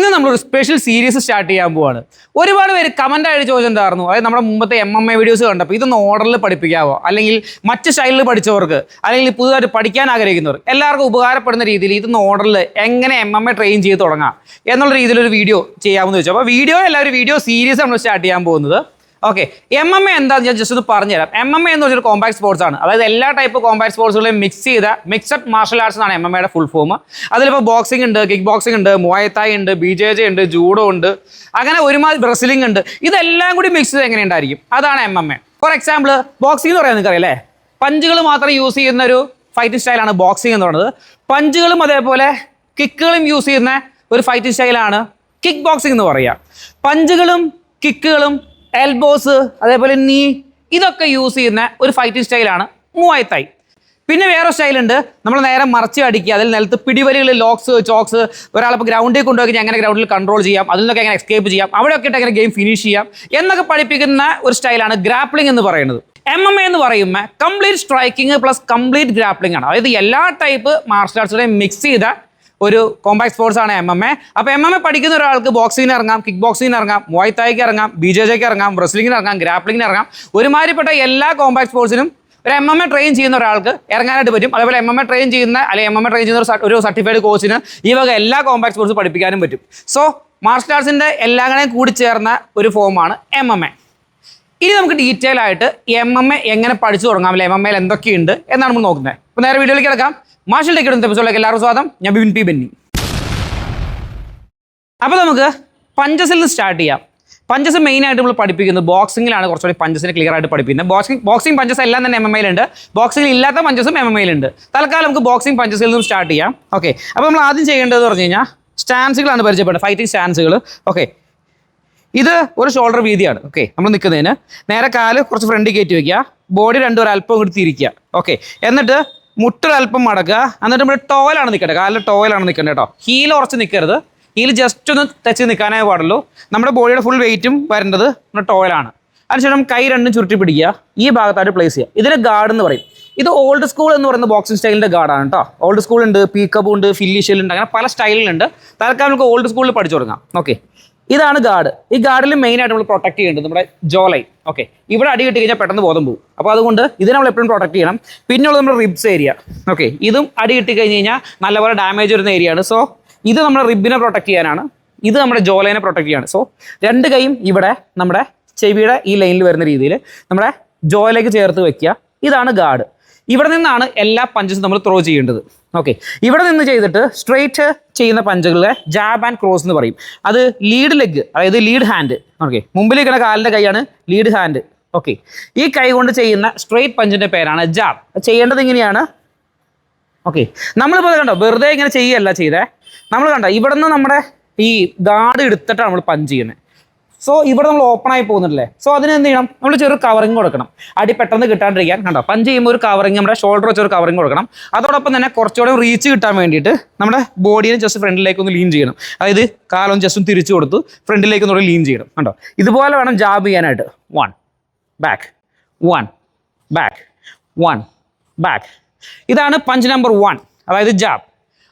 ഇന്ന് നമ്മളൊരു special series start ചെയ്യാൻ പോവാണ്. ഒരുപാട് പേര് കമന്റ് ആയിട്ട് ചോദിച്ചിട്ടുണ്ടായിരുന്നു. അതായത് നമ്മുടെ മുമ്പത്തെ എം എം എ വീഡിയോസ് കണ്ടപ്പോൾ ഇതൊന്ന് ഓർഡറിൽ പഠിപ്പിക്കാവോ? അല്ലെങ്കിൽ മറ്റ് സ്റ്റൈലിൽ പഠിച്ചവർക്ക് അല്ലെങ്കിൽ പുതുതായിട്ട് പഠിക്കാൻ ആഗ്രഹിക്കുന്നവർ എല്ലാവർക്കും ഉപകാരപ്പെടുന്ന രീതിയിൽ ഇതൊന്ന് ഓർഡറിൽ എങ്ങനെ എം എം എ ട്രെയിൻ ചെയ്ത് തുടങ്ങാം എന്നുള്ള രീതിയിലൊരു വീഡിയോ ചെയ്യാമെന്ന് ചോദിച്ചു. അപ്പോൾ വീഡിയോ എല്ലാവരും വീഡിയോ സീരീസ് നമ്മൾ സ്റ്റാർട്ട് ചെയ്യാൻ പോകുന്നത്. ഓക്കെ എം എം എ എന്താ ഞാൻ ജസ്റ്റ് ഒന്ന് പറഞ്ഞുതരാം. എം എം എ എന്ന് പറഞ്ഞൊരു കോമ്പാക്ട് സ്പോർട്സ് ആണ്. അതായത് എല്ലാ ടൈപ്പ് കോമ്പാക്ട് സ്പോർട്സുകളെയും മിക്സ് ചെയ്ത മിക്സഡ് മാർഷൽ ആർട്സ് ആണ് എം എം എയുടെ ഫുൾ ഫോം അതിലിപ്പോൾ ബോക്സിംഗ് ഉണ്ട് കിക്ക് ബോക്സിംഗ് ഉണ്ട് മുവായത്തായി ഉണ്ട് ബി ജെ ജെ ഉണ്ട് ജൂഡോ ഉണ്ട്. അങ്ങനെ ഒരുമാതിരി ബ്രസിലിംഗ് ഉണ്ട്. ഇതെല്ലാം കൂടി മിക്സ് ചെയ്ത് എങ്ങനെ ഉണ്ടായിരിക്കും? അതാണ് M M A for example boxing എന്ന് പറയാൻ നിങ്ങൾക്ക് അറിയാം പഞ്ചുകൾ മാത്രം യൂസ് ചെയ്യുന്ന ഒരു ഫൈറ്റിംഗ് സ്റ്റൈലാണ് ബോക്സിംഗ് എന്ന് പറയുന്നത്. പഞ്ചുകളും അതേപോലെ കിക്കുകളും യൂസ് ചെയ്യുന്ന ഒരു ഫൈറ്റിംഗ് സ്റ്റൈലാണ് കിക്ക് ബോക്സിംഗ് എന്ന് പറയുക. പഞ്ചുകളും കിക്കുകളും എൽബോസ് അതേപോലെ നീ ഇതൊക്കെ യൂസ് ചെയ്യുന്ന ഒരു ഫൈറ്റിംഗ് സ്റ്റൈലാണ് മൂവായത്തായി പിന്നെ വേറെ സ്റ്റൈലുണ്ട് നമ്മൾ നേരെ മറച്ച് അടിക്കുക. അതിൽ നിലത്ത് പിടിവലികൾ ലോക്സ് ചോക്സ് ഒരാളിപ്പോൾ ഗ്രൗണ്ടിൽ കൊണ്ടുപോയി എങ്ങനെ ഗ്രൗണ്ടിൽ കൺട്രോൾ ചെയ്യാം. അതിൽ നിന്നൊക്കെ എങ്ങനെ എസ്കേപ്പ് ചെയ്യാം. അവിടെയൊക്കെ ഇട്ട് എങ്ങനെ ഗെയിം ഫിനിഷ് ചെയ്യാം. എന്നൊക്കെ പഠിപ്പിക്കുന്ന ഒരു സ്റ്റൈലാണ് ഗ്രാപ്ലിംഗ് എന്ന് പറയുന്നത്. എം എം എ എന്ന് പറയുമ്പോൾ complete striking plus complete grappling ആണ്. അതായത് എല്ലാ ടൈപ്പ് മാർഷൽ ആർട്സുകളെയും മിക്സ് ചെയ്ത ഒരു കോമ്പാക്ട് സ്പോർട്സ് ആണ് എം എം എ അപ്പോൾ എം എം എ പഠിക്കുന്ന ഒരാൾക്ക് ബോക്സിങ്ങിന് ഇറങ്ങാം കിക്ക് ബോക്സിങ്ങിന് ഇറങ്ങാം മുവായ്ത്തായിക്ക് ഇറങ്ങാം ബി ജെ ജെക്ക് ഇറങ്ങാം റെസ്ലിങ്ങിന് ഇറങ്ങാം ഗ്രാപ്ലിങ്ങിന് ഇറങ്ങാം. ഒരുമാതിരിപ്പെട്ട എല്ലാ കോമ്പാക്ട് സ്പോർട്സിനും ഒരു എം എം എ ട്രെയിൻ ചെയ്യുന്ന ഒരാൾക്ക് ഇറങ്ങാനായിട്ട് പറ്റും. അതേപോലെ എം എം എ ട്രെയിൻ ചെയ്യുന്ന അല്ലെങ്കിൽ എം എം എ ട്രെയിൻ ചെയ്യുന്ന ഒരു സർട്ടിഫൈഡ് കോച്ചിന് ഈ വക എല്ലാ കോമ്പാക്ട് സ്പോർട്സ് പഠിപ്പിക്കാനും പറ്റും. സോ മാർഷൽ ആർട്സിന്റെ എല്ലാങ്ങളെയും കൂടി ചേർന്ന ഒരു ഫോമാണ് എം എം എ ഇനി നമുക്ക് ഡീറ്റെയിൽ ആയിട്ട് എം എം എ എങ്ങനെ പഠിച്ചു തുടങ്ങാം അല്ലെ? എം എം എയിൽ എന്തൊക്കെയുണ്ട് എന്നാണ് നമ്മൾ നോക്കുന്നത്. അപ്പോൾ നേരെ വീഡിയോയിലേക്ക് കിടക്കാം. മാർഷൽ ടെക്കിടുന്ന എപ്പിസോഡിലേക്ക് എല്ലാവർക്കും സ്വാഗതം. ഞാൻ ബിബിൻ പി ബെന്നി. അപ്പോൾ നമുക്ക് പഞ്ചസിൽ നിന്ന് സ്റ്റാർട്ട് ചെയ്യാം. പഞ്ചസ് മെയിൻ ആയിട്ട് നമ്മൾ പഠിപ്പിക്കുന്നത് ബോക്സിങ്ങിലാണ് കുറച്ചുകൂടി പഞ്ചസിനെ ക്ലിയർ ആയിട്ട് പഠിപ്പിക്കുന്നത്. ബോക്സിംഗ് ബോക്സിംഗ് പഞ്ചസ് എല്ലാം തന്നെ എം എം ഉണ്ട്. ബോക്സിംഗ് ഇല്ലാത്ത പഞ്ചസും എം എം ഉണ്ട്. തൽക്കാലം നമുക്ക് ബോക്സിംഗ് പഞ്ചസിൽ നിന്നും സ്റ്റാർട്ട് ചെയ്യാം. ഓക്കെ അപ്പോൾ നമ്മൾ ആദ്യം ചെയ്യേണ്ടതെന്ന് പറഞ്ഞു കഴിഞ്ഞാൽ സ്റ്റാൻസുകളാണ് പരിചയപ്പെടുന്നത്. ഫൈറ്റിംഗ് സ്റ്റാൻസുകൾ ഓക്കെ ഇത് ഒരു ഷോൾഡർ വീതിയാണ്. ഓക്കെ നമ്മൾ നിൽക്കുന്നതിന് നേരെ കാൽ കുറച്ച് ഫ്രണ്ടിൽ കയറ്റി വെക്കുക. ബോഡി രണ്ടും ഒരു അല്പം കൂടി തിരിക്കുക. ഓക്കെ എന്നിട്ട് മുട്ടൊരു അല്പം മടക്കുക. എന്നിട്ട് നമ്മുടെ ടോയിലാണ് നിൽക്കേണ്ടത്. കാലിൽ ടോയിലാണ് നിൽക്കേണ്ടത് കേട്ടോ. ഹീൽ ഉറച്ച് നിൽക്കരുത്. ഹീൽ ജസ്റ്റ് ഒന്ന് ടച്ച് നിൽക്കാനേ പാടുള്ളൂ. നമ്മുടെ ബോഡിയുടെ ഫുൾ വെയിറ്റും വരേണ്ടത് നമ്മുടെ ടോയിലാണ് അതിനുശേഷം കൈ രണ്ടും ചുരുട്ടി പിടിക്കുക. ഈ ഭാഗത്തായിട്ട് പ്ലേസ് ചെയ്യുക. ഇതിന് ഗാർഡ് എന്ന് പറയും. ഇത് ഓൾഡ് സ്കൂൾ എന്ന് പറയുന്ന ബോക്സിംഗ് സ്റ്റൈലിന്റെ ഗാർഡാണ് കേട്ടോ. ഓൾഡ് സ്കൂൾ ഉണ്ട് പീക്കപ്പ് ഉണ്ട് ഫില്ലിഷ്യൽ ഉണ്ട് അങ്ങനെ പല സ്റ്റൈലിലുണ്ട് തൽക്കാലം നമുക്ക് ഓൾഡ് സ്കൂളിൽ പഠിച്ചു തുടങ്ങാം. ഓക്കെ ഇതാണ് ഗാർഡ് ഈ ഗാർഡിൽ മെയിൻ ആയിട്ട് നമ്മൾ പ്രൊട്ടക്ട് ചെയ്യേണ്ടത് നമ്മുടെ ജോലൈൻ ഓക്കെ ഇവിടെ അടി കിട്ടി കഴിഞ്ഞാൽ പെട്ടെന്ന് ബോധം പോകും. അപ്പോൾ അതുകൊണ്ട് ഇതിനെ നമ്മൾ എപ്പോഴും പ്രൊട്ടക്ട് ചെയ്യണം. പിന്നെയുള്ള നമ്മുടെ റിബ്സ് ഏരിയ ഓക്കെ ഇതും അടി കിട്ടി കഴിഞ്ഞ് കഴിഞ്ഞാൽ നല്ലപോലെ ഡാമേജ് വരുന്ന ഏരിയ ആണ്. സോ ഇത് നമ്മുടെ റിബിനെ പ്രൊട്ടക്ട് ചെയ്യാനാണ്. ഇത് നമ്മുടെ ജോലൈനെ പ്രൊട്ടക്ട് ചെയ്യാണ്. സോ രണ്ട് കൈയും ഇവിടെ നമ്മുടെ ചെവിയുടെ ഈ ലൈനിൽ വരുന്ന രീതിയിൽ നമ്മുടെ ജോയിലേക്ക് ചേർത്ത് വെക്കുക. ഇതാണ് ഗാർഡ് ഇവിടെ നിന്നാണ് എല്ലാ പഞ്ചസും നമ്മൾ ത്രോ ചെയ്യേണ്ടത്. ഓക്കെ ഇവിടെ നിന്ന് ചെയ്തിട്ട് സ്ട്രെയിറ്റ് ചെയ്യുന്ന പഞ്ചുകളെ ജാബ് ആൻഡ് ക്രോസ് എന്ന് പറയും. അത് ലീഡ് ലെഗ് അതായത് ലീഡ് ഹാൻഡ് ഓക്കെ മുമ്പിലേക്കുന്ന കാലിന്റെ കൈയാണ് ലീഡ് ഹാൻഡ് ഓക്കെ ഈ കൈ കൊണ്ട് ചെയ്യുന്ന സ്ട്രെയിറ്റ് പഞ്ചിന്റെ പേരാണ് ജാബ് ചെയ്യേണ്ടത് ഇങ്ങനെയാണ്. ഓക്കെ നമ്മളിപ്പോൾ കണ്ടോ വെറുതെ ഇങ്ങനെ ചെയ്യല്ല ചെയ്തേ. നമ്മൾ കണ്ടോ ഇവിടെ നിന്ന് നമ്മുടെ ഈ ഗാർഡ് എടുത്തിട്ടാണ് നമ്മൾ പഞ്ച് ചെയ്യുന്നത്. സോ ഇവിടെ നമ്മൾ ഓപ്പൺ ആയി പോകുന്നില്ലേ സോ അതിന് എന്ത് ചെയ്യണം? നമ്മൾ ചെറിയ കവറിങ് കൊടുക്കണം. അടി പെട്ടെന്ന് കിട്ടാണ്ടിരിക്കാൻ കണ്ടോ? പഞ്ച് ചെയ്യുമ്പോൾ ഒരു കവറിങ് നമ്മുടെ ഷോൾഡർ വെച്ച് ഒരു കവറിങ് കൊടുക്കണം. അതോടൊപ്പം തന്നെ കുറച്ചുകൂടെ റീച്ച് കിട്ടാൻ വേണ്ടിയിട്ട് നമ്മുടെ ബോഡിയെ ജസ്റ്റ് ഫ്രണ്ടിലേക്ക് ഒന്ന് ലീൻ ചെയ്യണം. അതായത് കാലം ജസ്റ്റ് തിരിച്ചു കൊടുത്തു ഫ്രണ്ടിലേക്ക് ഒന്നുകൂടെ ലീൻ ചെയ്യണം. കണ്ടോ? ഇതുപോലെ വേണം ജാബ് ചെയ്യാനായിട്ട്. One back one back one back ഇതാണ് പഞ്ച് നമ്പർ വൺ അതായത് ജാബ്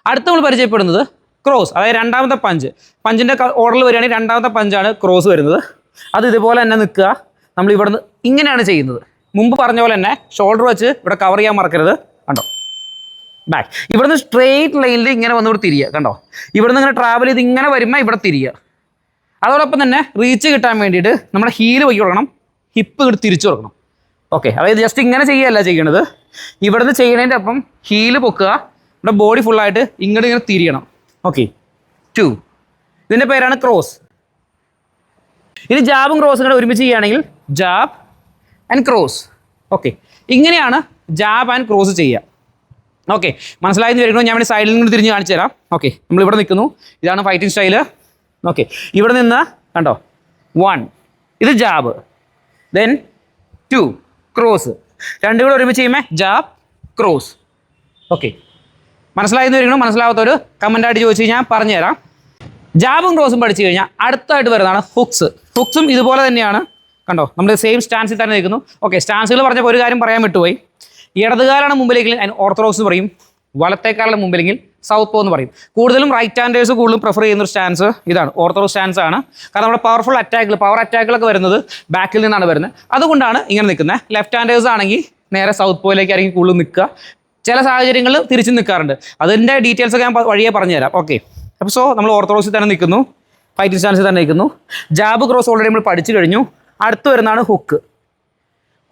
അടുത്ത നമ്മൾ പരിചയപ്പെടുന്നത് ക്രോസ് അതായത് രണ്ടാമത്തെ പഞ്ച് പഞ്ചിന്റെ ഓർഡറിൽ വരികയാണെങ്കിൽ രണ്ടാമത്തെ പഞ്ചാണ് ക്രോസ് വരുന്നത്. അത് ഇതുപോലെ തന്നെ നിൽക്കുക. നമ്മൾ ഇവിടുന്ന് ഇങ്ങനെയാണ് ചെയ്യുന്നത്. മുമ്പ് പറഞ്ഞ പോലെ തന്നെ ഷോൾഡർ വെച്ച് ഇവിടെ കവർ ചെയ്യാൻ മറക്കരുത്. കണ്ടോ? ബാക്ക് ഇവിടുന്ന് സ്ട്രെയിറ്റ് ലൈനിൽ ഇങ്ങനെ വന്നുകൂടി തിരിയുക. കണ്ടോ? ഇവിടുന്ന് ഇങ്ങനെ ട്രാവൽ ചെയ്ത് ഇങ്ങനെ വരുമ്പോൾ ഇവിടെ തിരിയുക. അതോടൊപ്പം തന്നെ റീച്ച് കിട്ടാൻ വേണ്ടിയിട്ട് നമ്മുടെ ഹീൽ പൊക്കി കൊടുക്കണം. ഹിപ്പ് ഇങ്ങോട്ട് തിരിച്ചു കൊടുക്കണം. ഓക്കെ അതായത് ജസ്റ്റ് ഇങ്ങനെ ചെയ്യുകയല്ല ചെയ്യണത്. ഇവിടുന്ന് ചെയ്യണതിന്റെ ഒപ്പം ഹീൽ പൊക്കുക. നമ്മുടെ ബോഡി ഫുള്ളായിട്ട് ഇങ്ങോട്ട് ഇങ്ങനെ തിരിയണം. ഓക്കെ ടു ഇതിന്റെ പേരാണ് ക്രോസ് ഇനി ജാബും ക്രോസും കൂടെ ഒരുമിച്ച് ചെയ്യുകയാണെങ്കിൽ ജാബ് ആൻഡ് ക്രോസ് ഓക്കെ ഇങ്ങനെയാണ് ജാബ് ആൻഡ് ക്രോസ് ചെയ്യുക. ഓക്കെ മനസ്സിലായെന്ന് വരുമ്പോൾ ഞാൻ വേണ്ടി സൈഡിൽ നിന്ന് തിരിഞ്ഞ് കാണിച്ചു തരാം. ഓക്കെ നമ്മൾ ഇവിടെ നിൽക്കുന്നു. ഇതാണ് ഫൈറ്റിംഗ് സ്റ്റൈൽ ഓക്കെ ഇവിടെ നിന്ന് കണ്ടോ? വൺ ഇത് ജാബ് ദെൻ ടു ക്രോസ് രണ്ടും കൂടെ ഒരുമിച്ച് ചെയ്യുമ്പോൾ ജാബ് ക്രോസ് ഓക്കെ മനസ്സിലായെന്ന് വരികണോ മനസ്സിലാവാത്തൊരു കമന്റായിട്ട് ചോദിച്ചു കഴിഞ്ഞാൽ പറഞ്ഞുതരാം ജാബും റോസും പഠിച്ചു കഴിഞ്ഞാൽ അടുത്തായിട്ട് വരുന്നതാണ് ഹുക്സ്. ഹുക്സും ഇതുപോലെ തന്നെയാണ്. കണ്ടോ? നമ്മൾ സെയിം സ്റ്റാൻസിൽ തന്നെ നിൽക്കുന്നു. ഓക്കെ സ്റ്റാൻസുകൾ പറഞ്ഞപ്പോൾ ഒരു കാര്യം പറയാൻ വിട്ടുപോയി. ഇടതുകാലാണ് മുമ്പിലെങ്കിൽ അതിന് ഓർത്തഡോക്സ് പറയും. വലത്തേക്കാലാണ് മുമ്പിലെങ്കിൽ സൗത്ത് പോ എന്ന് പറയും. കൂടുതലും റൈറ്റ് ഹാൻഡേഴ്സ് കൂടുതലും പ്രിഫർ ചെയ്യുന്ന ഒരു സ്റ്റാൻസ് ഇതാണ്. ഓർത്തഡോക്സ് സ്റ്റാൻസ് ആണ്. കാരണം നമ്മുടെ പവർഫുൾ അറ്റാക്കുകൾ പവർ അറ്റാക്കുകളൊക്കെ വരുന്നത് ബാക്കിൽ നിന്നാണ് വരുന്നത്. അതുകൊണ്ടാണ് ഇങ്ങനെ നിൽക്കുന്നത്. ലെഫ്റ്റ് ഹാൻഡേഴ്സ് ആണെങ്കിൽ നേരെ സൗത്ത് പോയിലേക്ക് ആയിരിക്കും കൂടുതൽ നിൽക്കുക. ചില സാഹചര്യങ്ങൾ തിരിച്ചു നിൽക്കാറുണ്ട്. അതിന്റെ ഡീറ്റെയിൽസ് ഒക്കെ ഞാൻ വഴിയെ പറഞ്ഞുതരാം. ഓക്കെ അപ്പോൾ സോ നമ്മൾ ഓർത്തഡോക്സിൽ തന്നെ നിൽക്കുന്നു. ഫൈറ്റിംഗ് സ്റ്റാൻസിൽ തന്നെ നിൽക്കുന്നു. ജാബ് ക്രോസ് ഓൾറെഡി നമ്മൾ പഠിച്ചു കഴിഞ്ഞു. അടുത്ത് വരുന്നതാണ് ഹുക്ക്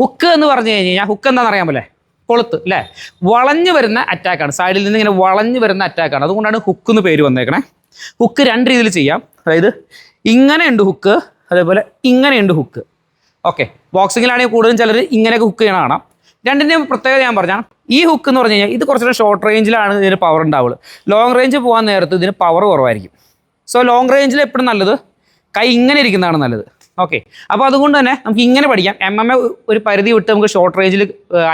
ഹുക്ക് എന്ന് പറഞ്ഞു കഴിഞ്ഞാൽ ഹുക്ക് എന്താണെന്ന് അറിയാൻ പോലെ കൊളുത്ത് അല്ലേ വളഞ്ഞു വരുന്ന അറ്റാക്കാണ് സൈഡിൽ നിന്ന് ഇങ്ങനെ വളഞ്ഞു വരുന്ന അറ്റാക്കാണ് അതുകൊണ്ടാണ് ഹുക്ക് എന്ന് പേര് വന്നേക്കണേ. ഹുക്ക് രണ്ട് രീതിയിൽ ചെയ്യാം. അതായത് ഇങ്ങനെയുണ്ട് ഹുക്ക് അതേപോലെ ഇങ്ങനെയുണ്ട് ഹുക്ക് ഓക്കെ ബോക്സിങ്ങിലാണെങ്കിൽ കൂടുതലും ചിലർ ഇങ്ങനെയൊക്കെ ഹുക്ക് ചെയ്യണ കാണാം. രണ്ടിന്റെയും പ്രത്യേകത ഞാൻ പറഞ്ഞാൽ ഈ ഹുക്ക് എന്ന് പറഞ്ഞു കഴിഞ്ഞാൽ ഇത് കുറച്ചുകൂടെ ഷോർട്ട് റേഞ്ചിലാണ് ഇതിന് പവർ ഉണ്ടാവുള്ളൂ. ലോങ് റേഞ്ച് പോകാൻ നേരത്ത് ഇതിന് പവർ കുറവായിരിക്കും. സോ ലോങ് റേഞ്ചിൽ എപ്പോഴും നല്ലത്? കൈ ഇങ്ങനെ ഇരിക്കുന്നതാണ് നല്ലത്. ഓക്കെ അപ്പോൾ അതുകൊണ്ട് തന്നെ നമുക്ക് ഇങ്ങനെ പഠിക്കാം. എം എം എ ഒരു പരിധി വിട്ട് നമുക്ക് ഷോർട്ട് റേഞ്ചിൽ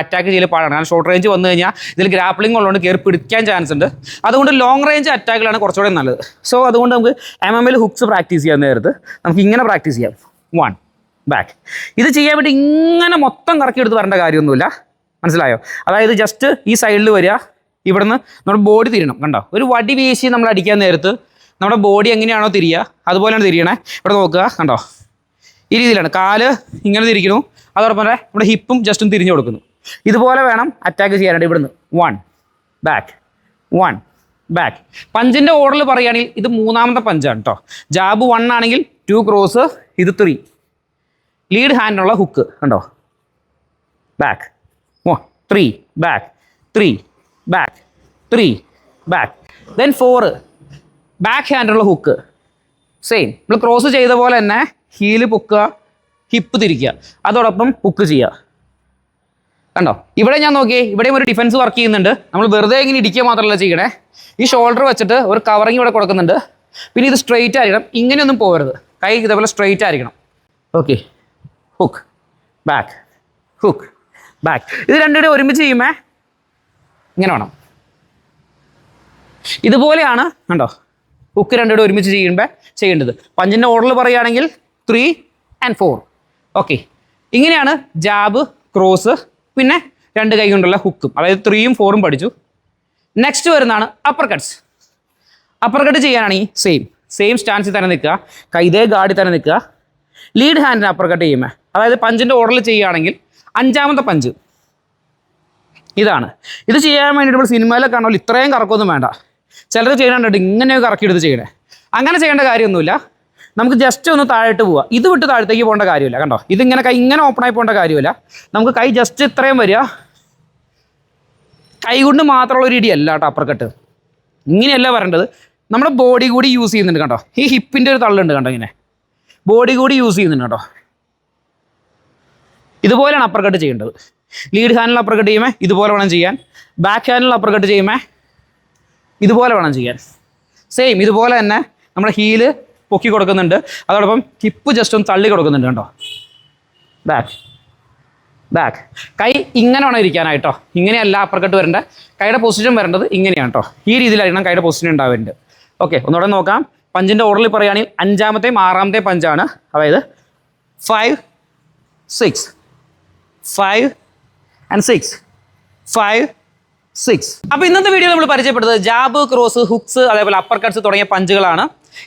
അറ്റാക്ക് ചെയ്യൽ പാടാണ്. കാരണം ഷോർട്ട് റേഞ്ച് വന്നു കഴിഞ്ഞാൽ ഇതിൽ ഗ്രാപ്ലിംഗ് ഉള്ളതുകൊണ്ട് കയറി പിടിക്കാൻ ചാൻസ് ഉണ്ട്. അതുകൊണ്ട് ലോങ് റേഞ്ച് അറ്റാക്കുകളാണ് കുറച്ചുകൂടെ നല്ലത്. സോ അതുകൊണ്ട് നമുക്ക് M M L hooks practice ചെയ്യാൻ നേരത്ത്. നമുക്ക് ഇങ്ങനെ പ്രാക്ടീസ് ചെയ്യാം. വൺ ബാക്ക് ഇത് ചെയ്യാൻ വേണ്ടി ഇങ്ങനെ മൊത്തം കറക്കി എടുത്ത് വരേണ്ട കാര്യമൊന്നുമില്ല. മനസ്സിലായോ? അതായത് ജസ്റ്റ് ഈ സൈഡിൽ വരിക. ഇവിടുന്ന് നമ്മുടെ ബോഡി തിരിയണം. കണ്ടോ? ഒരു വടി വീശി നമ്മൾ അടിക്കാൻ നേരത്ത് നമ്മുടെ ബോഡി എങ്ങനെയാണോ തിരിയുക അതുപോലെയാണ് തിരിയണേ. ഇവിടെ നോക്കുക. കണ്ടോ? ഈ രീതിയിലാണ്. കാൽ ഇങ്ങനെ തിരിക്കുന്നു. അതോടൊപ്പം തന്നെ നമ്മുടെ ഹിപ്പും ജസ്റ്റും തിരിഞ്ഞു കൊടുക്കുന്നു. ഇതുപോലെ വേണം അറ്റാക്ക് ചെയ്യാനായിട്ട് ഇവിടുന്ന്. വൺ ബാക്ക് വൺ ബാക്ക് പഞ്ചിന്റെ ഓർഡറിൽ പറയുകയാണെങ്കിൽ ഇത് മൂന്നാമത്തെ പഞ്ചാണ് കേട്ടോ. ജാബ് വൺ ആണെങ്കിൽ ടു ക്രോസ് ഇത് ത്രീ ലീഡ് ഹാൻഡിനുള്ള ഹുക്ക് കണ്ടോ? Back oh three back three back three back then four back ഹാൻഡിലുള്ള hook same നമ്മൾ ക്രോസ് ചെയ്ത പോലെ തന്നെ ഹീൽ പൊക്കുക ഹിപ്പ് തിരിക്കുക. അതോടൊപ്പം ഹുക്ക് ചെയ്യുക. കണ്ടോ? ഇവിടെ ഞാൻ നോക്കിയേ ഇവിടെയും ഒരു ഡിഫൻസ് വർക്ക് ചെയ്യുന്നുണ്ട്. നമ്മൾ വെറുതെ ഇങ്ങനെ ഇടിക്കുക മാത്രമല്ല ചെയ്യണേ. ഈ ഷോൾഡർ വെച്ചിട്ട് ഒരു കവറിങ് ഇവിടെ കൊടുക്കുന്നുണ്ട്. പിന്നെ ഇത് സ്ട്രെയിറ്റ് ആയിരിക്കണം. ഇങ്ങനെയൊന്നും പോകരുത്. കൈ ഇതേപോലെ സ്ട്രെയിറ്റ് ആയിരിക്കണം. Okay hook back hook back ഇത് രണ്ടുകൂടെ ഒരുമിച്ച് ചെയ്യുമേ? ഇങ്ങനെ വേണം. ഇതുപോലെയാണ് കണ്ടോ? ഹുക്ക് രണ്ടുകൂടെ ഒരുമിച്ച് ചെയ്യുമ്പോൾ ചെയ്യേണ്ടത്. പഞ്ചിന്റെ ഓർഡർ പറയുകയാണെങ്കിൽ ത്രീ ആൻഡ് ഫോർ ഓക്കെ ഇങ്ങനെയാണ് ജാബ് ക്രോസ് പിന്നെ രണ്ട് കൈ കൊണ്ടുള്ള ഹുക്കും അതായത് ത്രീയും ഫോറും പഠിച്ചു. നെക്സ്റ്റ് വരുന്നതാണ് അപ്പർ കട്ട്സ് അപ്പർ കട്ട് ചെയ്യാനാണെങ്കിൽ സെയിം സെയിം സ്റ്റാൻസിൽ തന്നെ നിൽക്കുക. കൈതേ ഗാഡി തന്നെ നിൽക്കുക. ലീഡ് ഹാൻഡിന് അപ്പർ കട്ട് ചെയ്യുമ്പോൾ അതായത് പഞ്ചിന്റെ ഓർഡറിൽ ചെയ്യുകയാണെങ്കിൽ അഞ്ചാമത്തെ പഞ്ച്. ഇതാണ്. ഇത് ചെയ്യാൻ വേണ്ടിയിട്ട് നമ്മൾ സിനിമയിലൊക്കെ കാണുമ്പോൾ ഇത്രയും കറക്കൊന്നും വേണ്ട. ചിലർ ചെയ്യണുണ്ട് ഇങ്ങനെ കറക്കിയെടുത്ത് ചെയ്യണേ. അങ്ങനെ ചെയ്യേണ്ട കാര്യമൊന്നുമില്ല. നമുക്ക് ജസ്റ്റ് ഒന്ന് താഴോട്ട് പോവുക ഇത് വിട്ട് താഴത്തേക്ക് പോകേണ്ട കാര്യമില്ല കണ്ടോ? ഇതിങ്ങനെ കൈ ഇങ്ങനെ ഓപ്പൺ ആയി പോകേണ്ട കാര്യമില്ല. നമുക്ക് കൈ ജസ്റ്റ് ഇത്രയും വരിക. കൈ കൊണ്ട് മാത്രമുള്ള ഒരു ഇടിയല്ല കേട്ടോ അപ്പർ കട്ട് ഇങ്ങനെയല്ല വരേണ്ടത്. നമ്മുടെ ബോഡി കൂടി യൂസ് ചെയ്യുന്നുണ്ട് കണ്ടോ? ഈ ഹിപ്പിന്റെ ഒരു തള്ളുണ്ട് കണ്ടോ ഇങ്ങനെ? ബോഡി കൂടി യൂസ് ചെയ്യുന്നുണ്ട് കേട്ടോ. ഇതുപോലെയാണ് അപ്പർ കട്ട് ചെയ്യേണ്ടത് ലീഡ് ഹാൻഡിൽ അപ്പർ കട്ട് ഇതുപോലെ വേണം ചെയ്യാൻ. ബാക്ക് ഹാൻഡിൽ അപ്പർ കട്ട് ഇതുപോലെ വേണം ചെയ്യാൻ. സെയിം ഇതുപോലെ തന്നെ നമ്മുടെ ഹീൽ പൊക്കി കൊടുക്കുന്നുണ്ട്. അതോടൊപ്പം ഹിപ്പ് ജസ്റ്റ് ഒന്ന് തള്ളി കൊടുക്കുന്നുണ്ട് കേട്ടോ ബാക്ക് ബാക്ക് കൈ ഇങ്ങനെ വേണം ഇരിക്കാനായിട്ടോ. ഇങ്ങനെയല്ല അപ്പർ കട്ട് വരേണ്ട കൈയുടെ പൊസിഷൻ വരേണ്ടത് ഇങ്ങനെയാണ് കേട്ടോ. ഈ രീതിയിലായിരിക്കണം കൈയുടെ പൊസിഷൻ ഉണ്ടാവേണ്ടത്. ഓക്കെ ഒന്നുകൂടെ നോക്കാം. പഞ്ചിന്റെ ഓർഡറിൽ പറയുകയാണെങ്കിൽ അഞ്ചാമത്തെയും ആറാമത്തെയും പഞ്ചാണ്. അതായത് five six five and six five six അപ്പോൾ ഇന്നത്തെ വീഡിയോ നമ്മൾ പരിചയപ്പെടുന്നത് ജാബ് ക്രോസ് ഹുക്സ് അതേപോലെ അപ്പർ കട്ട്സ് തുടങ്ങിയ പഞ്ചുകളാണ്.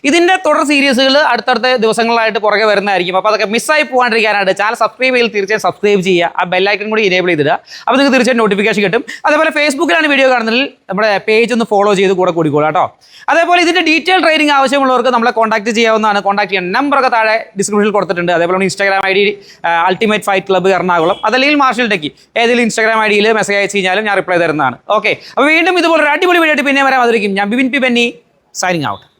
ഇതിന്റെ തുടർ സീരീസുകൾ അടുത്തടുത്ത ദിവസങ്ങളായിട്ട് പുറകെ വരുന്നതായിരിക്കും. അപ്പോൾ അതൊക്കെ മിസ്സായി പോകാണ്ടിരിക്കാനായിട്ട് ചാനൽ സബ്സ്ക്രൈബ് ചെയ്ത് തീർച്ചയായും സബ്സ്ക്രൈബ് ചെയ്യുക. ആ ബെല്ലൈക്കൺ കൂടി ഇനേബിൾ ചെയ്തിടുക. അപ്പോൾ നിങ്ങൾക്ക് തീർച്ചയായും നോട്ടിഫിക്കേഷൻ കിട്ടും. അതേപോലെ ഫേസ്ബുക്കിലാണ് വീഡിയോ കാണുന്നതിൽ നമ്മുടെ പേജ് ഒന്ന് ഫോളോ ചെയ്ത് കൂടെ കൂടിക്കോളൂ കേട്ടോ. അതേപോലെ ഇതിന്റെ ഡീറ്റെയിൽ ട്രെയിനിങ് ആവശ്യമുള്ളവർക്ക് നമ്മളെ കോൺടാക്ട് ചെയ്യാവുന്നതാണ്. കോൺടാക്ട് ചെയ്യാൻ നമ്പറൊക്കെ താഴെ ഡിസ്ക്രിപ്ഷനിൽ കൊടുത്തിട്ടുണ്ട്. അതേപോലെ Instagram I D ultimate fight club Ernakulam അതല്ലെങ്കിൽ മാർഷൽ ടെക്കി ഏതെങ്കിലും ഇൻസ്റ്റാഗ്രാം ഐ ഡിയിൽ മെസ്സേജ് അയച്ചു കഴിഞ്ഞാലും ഞാൻ റിപ്ലൈ തരുന്നതാണ്. ഓക്കെ അപ്പോൾ വീണ്ടും ഇതുപോലെ ഒരു അടിപൊളി വീഡിയോ പിന്നെ വരാൻ അതിരിക്കും ഞാൻ Bibin P Benny signing out